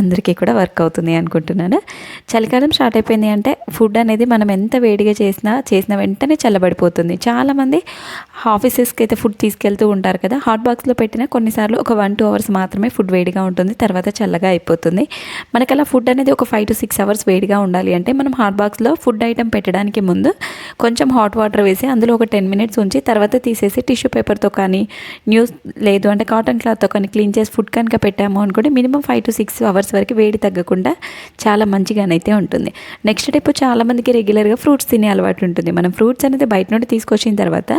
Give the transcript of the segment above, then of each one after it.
అందరికీ కూడా వర్క్ అవుతుంది అనుకుంటున్నాను. చలికాలం స్టార్ట్ అయిపోయింది అంటే ఫుడ్ అనేది మనం ఎంత వేడిగా చేసినా చేసిన వెంటనే చల్లబడిపోతుంది. చాలామంది ఆఫీసెస్కి అయితే ఫుడ్ తీసుకెళ్తూ ఉంటారు కదా హాట్ బాక్స్లో పెట్టిన కొన్నిసార్లు ఒక వన్ టూ అవర్స్ మాత్రమే ఫుడ్ వేడిగా ఉంటుంది తర్వాత చల్లగా అయిపోతుంది. మనకి అలా ఫుడ్ అనేది ఒక ఫైవ్ టు సిక్స్ అవర్స్ వేడిగా ఉండాలి అంటే మనం హాట్ బాక్స్లో ఫుడ్ ఐటమ్ పెట్టడానికి ముందు కొంచెం హాట్ వాటర్ వేసి అందులో ఒక టెన్ మినిట్స్ ఉంచి తర్వాత తీసేసి టిష్యూ పేపర్తో కానీ న్యూస్ లేదు అంటే కాటన్ క్లాత్తో కానీ క్లీన్ చేసి ఫుడ్ కనుక పెట్టాము అనుకుంటే minimum five to six hours వరకు వేడి తగ్గకుండా చాలా మంచిగానైతే ఉంటుంది. నెక్స్ట్ టైప్ చాలామందికి రెగ్యులర్గా ఫ్రూట్స్ తినే అలవాటు ఉంటుంది. మనం ఫ్రూట్స్ అనేది బయట నుండి తీసుకొచ్చిన తర్వాత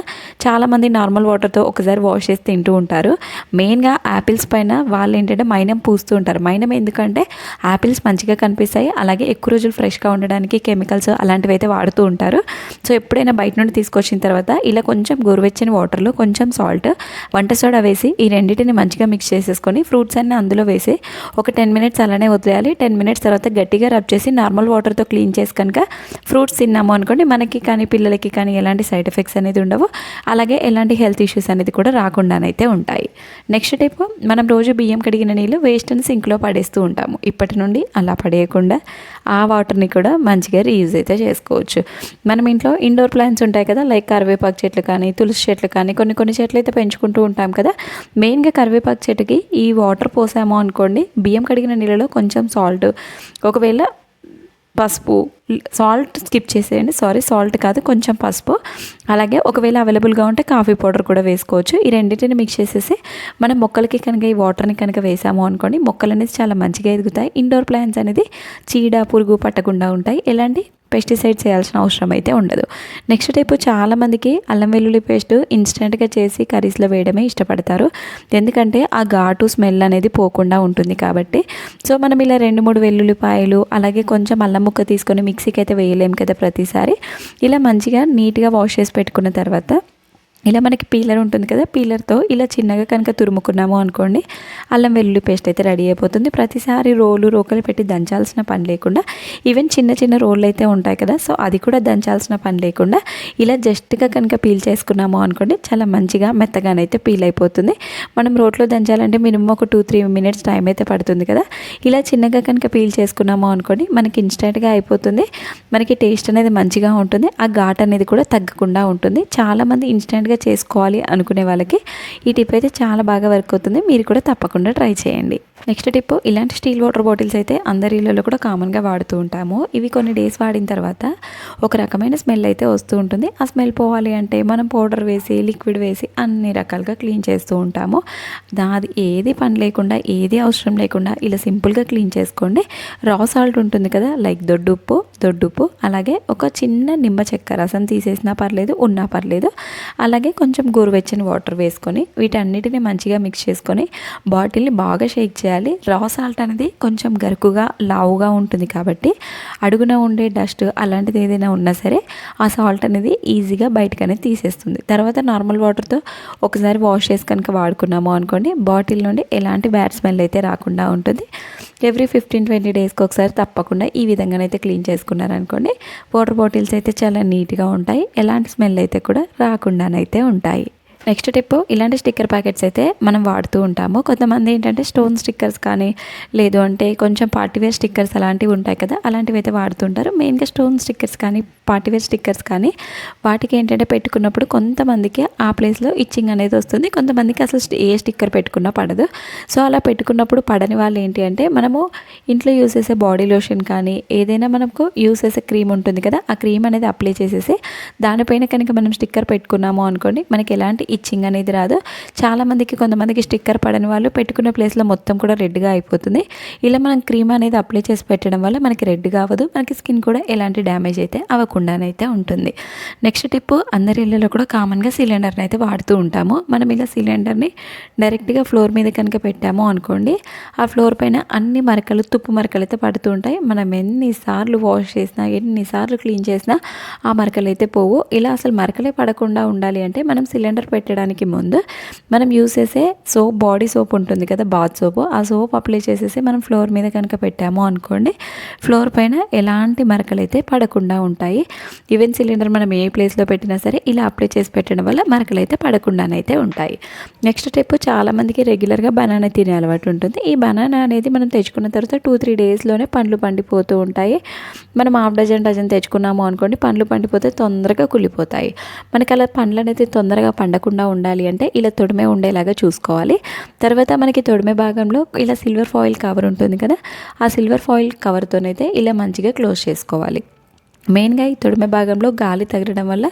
చాలామంది నార్మల్ వాటర్తో ఒకసారి వాష్ చేసి తింటూ ఉంటారు. మెయిన్గా యాపిల్స్ పైన వాళ్ళు ఏంటంటే మైనం పూస్తూ ఉంటారు. మైనం ఎందుకంటే యాపిల్స్ మంచిగా కనిపిస్తాయి. అలాగే ఎక్కువ రోజులు ఫ్రెష్గా ఉండడానికి కెమికల్స్ అలాంటివి అయితే వాడుతూ ఉంటారు. సో ఎప్పుడైనా బయట నుండి తీసుకొచ్చిన తర్వాత ఇలా కొంచెం గోరువెచ్చని వాటర్లో కొంచెం సాల్ట్ వంట సోడా వేసి ఈ రెండింటిని మంచిగా మిక్స్ చేసేసుకొని ఫ్రూట్స్ అన్ని అందులో వేసి ఒక టెన్ టెన్ మినిట్స్ అలానే వదిలేయాలి. టెన్ మినిట్స్ తర్వాత గట్టిగా రబ్ చేసి నార్మల్ వాటర్తో క్లీన్ చేసి కనుక ఫ్రూట్స్ తిన్నాము అనుకోండి మనకి కానీ పిల్లలకి కానీ ఎలాంటి సైడ్ ఎఫెక్ట్స్ అనేది ఉండవు. అలాగే ఎలాంటి హెల్త్ ఇష్యూస్ అనేది కూడా రాకుండానైతే ఉంటాయి. నెక్స్ట్ టైప్ మనం రోజు బియ్యం కడిగిన నీళ్ళు వేస్ట్ అని సింక్లో పడేస్తూ ఉంటాము. ఇప్పటి నుండి అలా పడేయకుండా ఆ వాటర్ని కూడా మంచిగా రీయూజ్ అయితే చేసుకోవచ్చు. మనం ఇంట్లో ఇండోర్ ప్లాంట్స్ ఉంటాయి కదా లైక్ కరివేపాకు చెట్లు కానీ తులసి చెట్లు కానీ కొన్ని కొన్ని చెట్లు అయితే పెంచుకుంటూ ఉంటాం కదా. మెయిన్గా కరివేపాకు చెట్టుకి ఈ వాటర్ పోసాము అనుకోండి బియ్యం కడిగిన నీళ్ళలో కొంచెం సాల్ట్ ఒకవేళ పసుపు సాల్ట్ స్కిప్ చేసేయండి. సారీ సాల్ట్ కాదు కొంచెం పసుపు. అలాగే ఒకవేళ అవైలబుల్గా ఉంటే కాఫీ పౌడర్ కూడా వేసుకోవచ్చు. ఈ రెండింటిని మిక్స్ చేసేసి మనం మొక్కలకి కనుక ఈ వాటర్ని కనుక వేసాము అనుకోండి మొక్కలు అనేది చాలా మంచిగా ఎదుగుతాయి. ఇండోర్ ప్లాంట్స్ అనేది చీడ పురుగు పట్టకుండా ఉంటాయి. ఎలాంటి పెస్టిసైడ్స్ చేయాల్సిన అవసరం అయితే ఉండదు. నెక్స్ట్ టైప్ చాలామందికి అల్లం వెల్లుల్లి పేస్ట్ ఇన్స్టెంట్గా చేసి కర్రీస్లో వేయడమే ఇష్టపడతారు. ఎందుకంటే ఆ ఘాటు స్మెల్ అనేది పోకుండా ఉంటుంది కాబట్టి. సో మనం ఇలా రెండు మూడు వెల్లుల్లిపాయలు అలాగే కొంచెం అల్లం ముక్క తీసుకొని మిక్సీకి అయితే వేయలేం కదా ప్రతిసారి. ఇలా మంచిగా నీట్గా వాష్ చేసి పెట్టుకున్న తర్వాత ఇలా మనకి పీలర్ ఉంటుంది కదా పీలర్తో ఇలా చిన్నగా కనుక తురుముకున్నాము అనుకోండి అల్లం వెల్లుల్లి పేస్ట్ అయితే రెడీ అయిపోతుంది. ప్రతిసారి రోలు రోకలు పెట్టి దంచాల్సిన పని లేకుండా ఈవెన్ చిన్న చిన్న రోళ్ళు అయితే ఉంటాయి కదా సో అది కూడా దంచాల్సిన పని లేకుండా ఇలా జస్ట్గా కనుక పీల్ చేసుకున్నాము అనుకోండి చాలా మంచిగా మెత్తగానైతే పీల్ అయిపోతుంది. మనం రోట్లో దంచాలంటే మినిమం ఒక టూ త్రీ మినిట్స్ టైం అయితే పడుతుంది కదా. ఇలా చిన్నగా కనుక పీల్ చేసుకున్నాము అనుకోండి మనకి ఇన్స్టెంట్గా అయిపోతుంది. మనకి టేస్ట్ అనేది మంచిగా ఉంటుంది. ఆ ఘాట్ అనేది కూడా తగ్గకుండా ఉంటుంది. చాలామంది ఇన్స్టెంట్గా చేసుకోవాలి అనుకునే వాళ్ళకి ఈ టిప్ అయితే చాలా బాగా వర్క్ అవుతుంది. మీరు కూడా తప్పకుండా ట్రై చేయండి. నెక్స్ట్ టిప్ ఇలాంటి స్టీల్ వాటర్ బాటిల్స్ అయితే అందరి ఇళ్ళలో కూడా కామన్గా వాడుతూ ఉంటాము. ఇవి కొన్ని డేస్ వాడిన తర్వాత ఒక రకమైన స్మెల్ అయితే వస్తూ ఉంటుంది. ఆ స్మెల్ పోవాలి అంటే మనం పౌడర్ వేసి లిక్విడ్ వేసి అన్ని రకాలుగా క్లీన్ చేస్తూ ఉంటాము. దాది ఏది పని లేకుండా ఏది అవసరం లేకుండా ఇలా సింపుల్గా క్లీన్ చేసుకోండి. రా సాల్ట్ ఉంటుంది కదా లైక్ దొడ్డుప్పు దొడ్డుప్పు అలాగే ఒక చిన్న నిమ్మ చెక్క రసం తీసేసినా పర్లేదు ఉన్నా పర్లేదు. అలాగే కొంచెం గోరువెచ్చని వాటర్ వేసుకొని వీటన్నిటిని మంచిగా మిక్స్ చేసుకొని బాటిల్ని బాగా షేక్ చేయాలి. రా సాల్ట్ అనేది కొంచెం గరుకుగా లావుగా ఉంటుంది కాబట్టి అడుగున ఉండే డస్ట్ అలాంటిది ఏదైనా ఉన్నా సరే ఆ సాల్ట్ అనేది ఈజీగా బయటకు అనేది తీసేస్తుంది. తర్వాత నార్మల్ వాటర్తో ఒకసారి వాష్ చేసి కనుక వాడుకున్నాము అనుకోండి బాటిల్ నుండి ఎలాంటి బ్యాడ్ స్మెల్ అయితే రాకుండా ఉంటుంది. ఎవ్రీ ఫిఫ్టీన్ ట్వంటీ డేస్కి ఒకసారి తప్పకుండా ఈ విధంగానైతే క్లీన్ చేసుకున్నారనుకోండి వాటర్ బాటిల్స్ అయితే చాలా నీట్గా ఉంటాయి. ఎలాంటి స్మెల్ అయితే కూడా రాకుండానైతే ఉంటాయి. నెక్స్ట్ టిప్ ఇలాంటి స్టిక్కర్ ప్యాకెట్స్ అయితే మనం వాడుతూ ఉంటాము. కొంతమంది ఏంటంటే స్టోన్ స్టిక్కర్స్ కానీ లేదు అంటే కొంచెం పార్టీవేర్ స్టిక్కర్స్ అలాంటివి ఉంటాయి కదా అలాంటివి అయితే వాడుతుంటారు మెయిన్గా స్టోన్ స్టిక్కర్స్ కానీ పార్టీవేర్ స్టిక్కర్స్ కానీ వాటికి ఏంటంటే పెట్టుకున్నప్పుడు కొంతమందికి ఆ ప్లేస్లో ఇచ్చింగ్ అనేది వస్తుంది. కొంతమందికి అసలు ఏ స్టిక్కర్ పెట్టుకున్నా పడదు. సో అలా పెట్టుకున్నప్పుడు పడని వాళ్ళు ఏంటి అంటే మనము ఇంట్లో యూస్ చేసే బాడీ లోషన్ కానీ ఏదైనా మనకు యూస్ చేసే క్రీమ్ ఉంటుంది కదా ఆ క్రీమ్ అనేది అప్లై చేసేసి దానిపైన కనుక మనం స్టిక్కర్ పెట్టుకున్నాము అనుకోండి మనకి ఎలాంటి ఇచ్చింగ్ అనేది రాదు. చాలామందికి కొంతమందికి స్టిక్కర్ పడని వాళ్ళు పెట్టుకున్న ప్లేస్లో మొత్తం కూడా రెడ్గా అయిపోతుంది. ఇలా మనం క్రీమ్ అనేది అప్లై చేసి పెట్టడం వల్ల మనకి రెడ్గా అవ్వదు మనకి స్కిన్ కూడా ఎలాంటి డ్యామేజ్ అయితే అవ్వకుండానైతే ఉంటుంది. నెక్స్ట్ టిప్ అందరి ఇళ్ళలో కూడా కామన్గా సిలిండర్ని అయితే వాడుతూ ఉంటాము. మనం ఇలా సిలిండర్ని డైరెక్ట్గా ఫ్లోర్ మీద కనుక పెట్టాము అనుకోండి ఆ ఫ్లోర్ పైన అన్ని మరకలు తుప్పు మరకలు అయితే పడుతూ ఉంటాయి. మనం ఎన్నిసార్లు వాష్ చేసినా ఎన్నిసార్లు క్లీన్ చేసినా ఆ మరకలు అయితే పోవు. ఇలా అసలు మరకలే పడకుండా ఉండాలి అంటే మనం సిలిండర్ పెట్టి పెట్టడానికి ముందు మనం యూస్ చేసే సోప్ బాడీ సోప్ ఉంటుంది కదా బాత్ సోప్ ఆ సోప్ అప్లై చేసేసి మనం ఫ్లోర్ మీద కనుక పెట్టాము అనుకోండి ఫ్లోర్ పైన ఎలాంటి మరకలు అయితే పడకుండా ఉంటాయి. ఈవెన్ సిలిండర్ మనం ఏ ప్లేస్లో పెట్టినా సరే ఇలా అప్లై చేసి పెట్టడం వల్ల మరకలు అయితే పడకుండానైతే ఉంటాయి. నెక్స్ట్ స్టెప్ చాలామందికి రెగ్యులర్గా బనానా తినే అలవాటు ఉంటుంది. ఈ బనానా అనేది మనం తెచ్చుకున్న తర్వాత టూ త్రీ డేస్లోనే పండ్లు పండిపోతూ ఉంటాయి. మనం హాఫ్ డజన్ డజన్ తెచ్చుకున్నాము అనుకోండి పండ్లు పండిపోతే తొందరగా కుళ్ళిపోతాయి. మనకి అలా పండ్లు అనేది తొందరగా పండకుండా ఉండాలి అంటే ఇలా తొడిమే ఉండేలాగా చూసుకోవాలి. తర్వాత మనకి తొడిమే భాగంలో ఇలా సిల్వర్ ఫాయిల్ కవర్ ఉంటుంది కదా ఆ సిల్వర్ ఫాయిల్ కవర్తోనైతే ఇలా మంచిగా క్లోజ్ చేసుకోవాలి. మెయిన్గా ఈ తొడిమె భాగంలో గాలి తగలడం వల్ల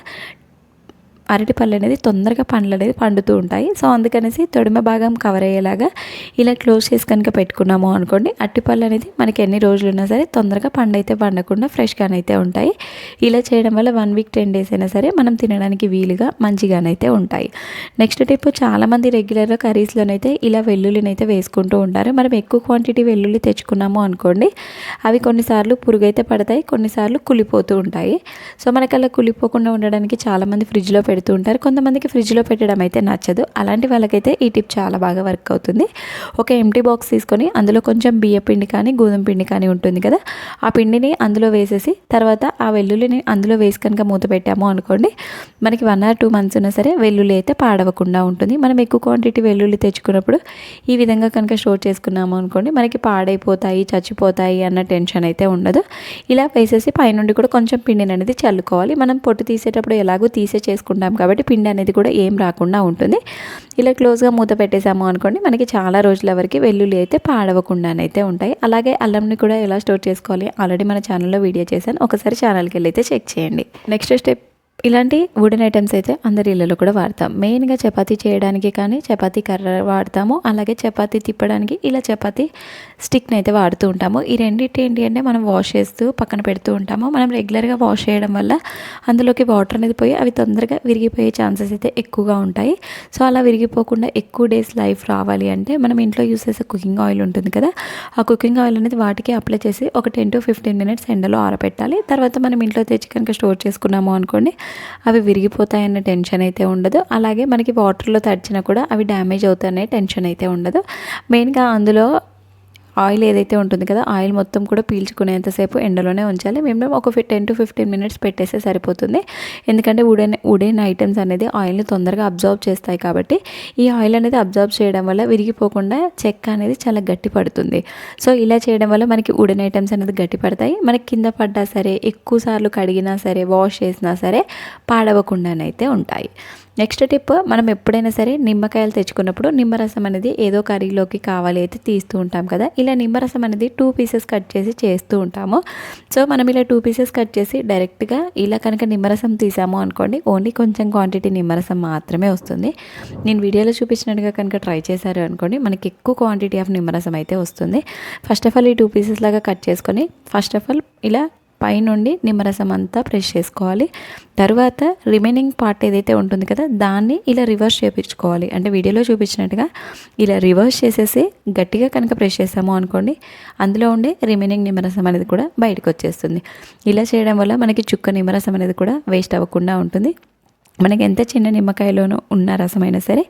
అరటి పళ్ళు అనేది తొందరగా పండ్లు అనేది పండుతూ ఉంటాయి. సో అందుకనేసి తొడిమ భాగం కవర్ అయ్యేలాగా ఇలా క్లోజ్ చేసి కనుక పెట్టుకున్నాము అనుకోండి అరటిపళ్ళు అనేది మనకి ఎన్ని రోజులు ఉన్నా సరే తొందరగా పండు అయితే పండకుండా ఫ్రెష్గానైతే ఉంటాయి. ఇలా చేయడం వల్ల వన్ వీక్ టెన్ డేస్ అయినా సరే మనం తినడానికి వీలుగా మంచిగానైతే ఉంటాయి. నెక్స్ట్ టిప్ చాలామంది రెగ్యులర్గా కర్రీస్లోనైతే ఇలా వెల్లుల్లిని అయితే వేసుకుంటూ ఉంటారు. మనం ఎక్కువ క్వాంటిటీ వెల్లుల్లి తెచ్చుకున్నాము అనుకోండి అవి కొన్నిసార్లు పురుగు అయితే పడతాయి కొన్నిసార్లు కులిపోతూ ఉంటాయి. సో మనకి అలా కులిపోకుండా ఉండడానికి చాలామంది ఫ్రిడ్జ్లో పెడుతూ ఉంటారు. కొంతమందికి ఫ్రిడ్జ్లో పెట్టడం అయితే నచ్చదు. అలాంటి వాళ్ళకైతే ఈ టిప్ చాలా బాగా వర్క్ అవుతుంది. ఒక ఎంటీ బాక్స్ తీసుకొని అందులో కొంచెం బియ్య పిండి కానీ గోధుమ పిండి కానీ ఉంటుంది కదా ఆ పిండిని అందులో వేసేసి తర్వాత ఆ వెల్లుల్లిని అందులో వేసి కనుక మూత పెట్టాము అనుకోండి మనకి వన్ ఆర్ టూ మంత్స్ ఉన్నా సరే వెల్లుల్లి అయితే పాడవకుండా ఉంటుంది. మనం ఎక్కువ క్వాంటిటీ వెల్లుల్లి తెచ్చుకున్నప్పుడు ఈ విధంగా కనుక స్టోర్ చేసుకున్నాము అనుకోండి మనకి పాడైపోతాయి చచ్చిపోతాయి అన్న టెన్షన్ అయితే ఉండదు. ఇలా వేసేసి పైనుండి కూడా కొంచెం పిండిని అనేది చల్లుకోవాలి. మనం పొట్టు తీసేటప్పుడు ఎలాగో తీసే చేసుకుంటాం కాబట్టి పిండి అనేది కూడా ఏం రాకుండా ఉంటుంది. ఇలా క్లోజ్గా మూత పెట్టేసాము అనుకోండి మనకి చాలా రోజుల వరకు వెల్లుల్లి అయితే పాడవకుండానైతే ఉంటాయి. అలాగే అల్లంని కూడా ఎలా స్టోర్ చేసుకోవాలి ఆల్రెడీ మన ఛానల్లో వీడియో చేశాను. ఒకసారి ఛానల్కి వెళ్ళి అయితే చెక్ చేయండి. నెక్స్ట్ స్టెప్ ఇలాంటి వుడెన్ ఐటమ్స్ అయితే అందరి ఇళ్ళలో కూడా వాడతాం. మెయిన్గా చపాతీ చేయడానికి కానీ చపాతీ కర్ర వాడతాము. అలాగే చపాతీ తిప్పడానికి ఇలా చపాతీ స్టిక్ని అయితే వాడుతూ ఉంటాము. ఈ రెండింటి ఏంటి అంటే మనం వాష్ చేస్తూ పక్కన పెడుతూ ఉంటాము. మనం రెగ్యులర్గా వాష్ చేయడం వల్ల అందులోకి వాటర్ అనేది పోయి అవి తొందరగా విరిగిపోయే ఛాన్సెస్ అయితే ఎక్కువగా ఉంటాయి. సో అలా విరిగిపోకుండా ఎక్కువ డేస్ లైఫ్ రావాలి అంటే మనం ఇంట్లో యూస్ చేసే కుకింగ్ ఆయిల్ ఉంటుంది కదా ఆ కుకింగ్ ఆయిల్ అనేది వాటికి అప్లై చేసి ఒక టెన్ టు ఫిఫ్టీన్ మినిట్స్ ఎండలో ఆరబెట్టాలి. తర్వాత మనం ఇంట్లో తెచ్చి కనుక స్టోర్ చేసుకున్నాము అనుకోండి అవి విరిగిపోతాయన్న టెన్షన్ అయితే ఉండదు. అలాగే మనకి వాటర్లో తడిచినా కూడా అవి డ్యామేజ్ అవుతాయనే టెన్షన్ అయితే ఉండదు. మెయిన్గా అందులో ఆయిల్ ఏదైతే ఉంటుంది కదా ఆయిల్ మొత్తం కూడా పీల్చుకునేంతసేపు ఎండలోనే ఉంచాలి. మేము ఒక టెన్ టు ఫిఫ్టీన్ మినిట్స్ పెట్టేస్తే సరిపోతుంది. ఎందుకంటే ఉడెన్ ఉడెన్ ఐటమ్స్ అనేది ఆయిల్ని తొందరగా అబ్జర్వ్ చేస్తాయి కాబట్టి ఈ ఆయిల్ అనేది అబ్జర్వ్ చేయడం వల్ల విరిగిపోకుండా చెక్క అనేది చాలా గట్టి పడుతుంది. సో ఇలా చేయడం వల్ల మనకి ఉడెన్ ఐటమ్స్ అనేది గట్టి పడతాయి. మనకి కింద పడ్డా సరే ఎక్కువ సార్లు కడిగినా సరే వాష్ చేసినా సరే పాడవకుండానైతే ఉంటాయి. నెక్స్ట్ టిప్ మనం ఎప్పుడైనా సరే నిమ్మకాయలు తెచ్చుకున్నప్పుడు నిమ్మరసం అనేది ఏదో కర్రీలోకి కావాలి అయితే తీస్తూ ఉంటాం కదా. ఇలా నిమ్మరసం అనేది టూ పీసెస్ కట్ చేసి చేస్తూ ఉంటాము. సో మనం ఇలా టూ పీసెస్ కట్ చేసి డైరెక్ట్గా ఇలా కనుక నిమ్మరసం తీసాము అనుకోండి ఓన్లీ కొంచెం క్వాంటిటీ నిమ్మరసం మాత్రమే వస్తుంది. నేను వీడియోలో చూపించినట్టుగా కనుక ట్రై చేశారు అనుకోండి మనకి ఎక్కువ క్వాంటిటీ ఆఫ్ నిమ్మరసం అయితే వస్తుంది. ఫస్ట్ ఆఫ్ ఆల్ ఈ టూ పీసెస్ లాగా కట్ చేసుకొని ఫస్ట్ ఆఫ్ ఆల్ ఇలా పైనుండి నిమ్మరసం అంతా ప్రెస్ చేసుకోవాలి. తర్వాత రిమైనింగ్ పార్ట్ ఏదైతే ఉంటుంది కదా దాన్ని ఇలా రివర్స్ చేయించుకోవాలి అంటే వీడియోలో చూపించినట్టుగా ఇలా రివర్స్ చేసేసి గట్టిగా కనుక ప్రెస్ చేసాము అనుకోండి అందులో ఉండే రిమైనింగ్ నిమ్మరసం అనేది కూడా బయటకు వచ్చేస్తుంది. ఇలా చేయడం వల్ల మనకి చుక్క నిమ్మరసం అనేది కూడా వేస్ట్ అవ్వకుండా ఉంటుంది. మనకి ఎంత చిన్న నిమ్మకాయలోనూ ఉన్న రసమైనా సరే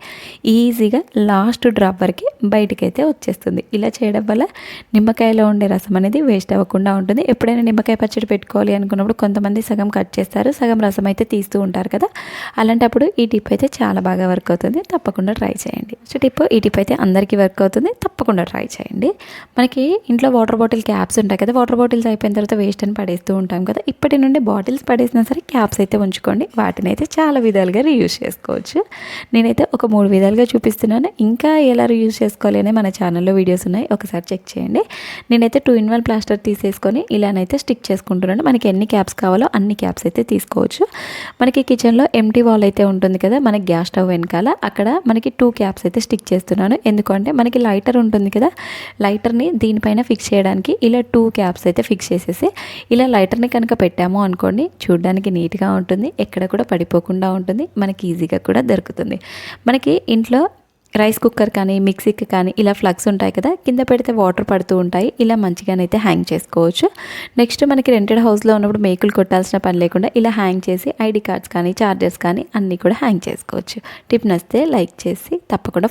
ఈజీగా లాస్ట్ డ్రాప్ వరకు బయటకైతే వచ్చేస్తుంది. ఇలా చేయడం వల్ల నిమ్మకాయలో ఉండే రసం అనేది వేస్ట్ అవ్వకుండా ఉంటుంది. ఎప్పుడైనా నిమ్మకాయ పచ్చడి పెట్టుకోవాలి అనుకున్నప్పుడు కొంతమంది సగం కట్ చేస్తారు సగం రసం అయితే తీస్తూ ఉంటారు కదా. అలాంటప్పుడు ఈ టిప్ అయితే చాలా బాగా వర్క్ అవుతుంది. తప్పకుండా ట్రై చేయండి. సో టిప్ ఈ టిప్ అయితే అందరికీ వర్క్ అవుతుంది. తప్పకుండా ట్రై చేయండి. మనకి ఇంట్లో వాటర్ బాటిల్ క్యాప్స్ ఉంటాయి కదా వాటర్ బాటిల్స్ అయిపోయిన తర్వాత వేస్ట్ అని పడేస్తూ ఉంటాం కదా. ఇప్పటి నుండి బాటిల్స్ పడేసినా సరే క్యాప్స్ అయితే ఉంచుకోండి. వాటిని అయితే చాలా చాలా విధాలుగా రీయూజ్ చేసుకోవచ్చు. నేనైతే ఒక మూడు విధాలుగా చూపిస్తున్నాను. ఇంకా ఎలా రీయూజ్ చేసుకోవాలి అనే మన ఛానల్లో వీడియోస్ ఉన్నాయి. ఒకసారి చెక్ చేయండి. నేనైతే టూ ఇన్ వన్ ప్లాస్టర్ తీసేసుకొని ఇలానైతే స్టిక్ చేసుకుంటున్నాను. మనకి ఎన్ని క్యాప్స్ కావాలో అన్ని క్యాప్స్ అయితే తీసుకోవచ్చు. మనకి కిచెన్లో ఎంటీ వాల్ అయితే ఉంటుంది కదా మనకి గ్యాస్ స్టవ్ వెనకాల. అక్కడ మనకి టూ క్యాప్స్ అయితే స్టిక్ చేస్తున్నాను. ఎందుకంటే మనకి లైటర్ ఉంటుంది కదా లైటర్ని దీనిపైన ఫిక్స్ చేయడానికి ఇలా టూ క్యాప్స్ అయితే ఫిక్స్ చేసేసి ఇలా లైటర్ని కనుక పెట్టాము అనుకోండి చూడడానికి నీట్గా ఉంటుంది. ఎక్కడ కూడా పడిపోకుండా ఉంటుంది మనకి ఈజీగా కూడా దొరుకుతుంది. మనకి ఇంట్లో రైస్ కుక్కర్ కానీ మిక్సీకి కానీ ఇలా ఫ్లగ్స్ ఉంటాయి కదా కింద పెడితే వాటర్ పడుతూ ఉంటాయి ఇలా మంచిగానైతే హ్యాంగ్ చేసుకోవచ్చు. నెక్స్ట్ మనకి రెంటెడ్ హౌస్లో ఉన్నప్పుడు మేకులు కొట్టాల్సిన పని లేకుండా ఇలా హ్యాంగ్ చేసి ఐడి కార్డ్స్ కానీ చార్జర్స్ కానీ అన్నీ కూడా హ్యాంగ్ చేసుకోవచ్చు. టిప్ నచ్చితే లైక్ చేసి తప్పకుండా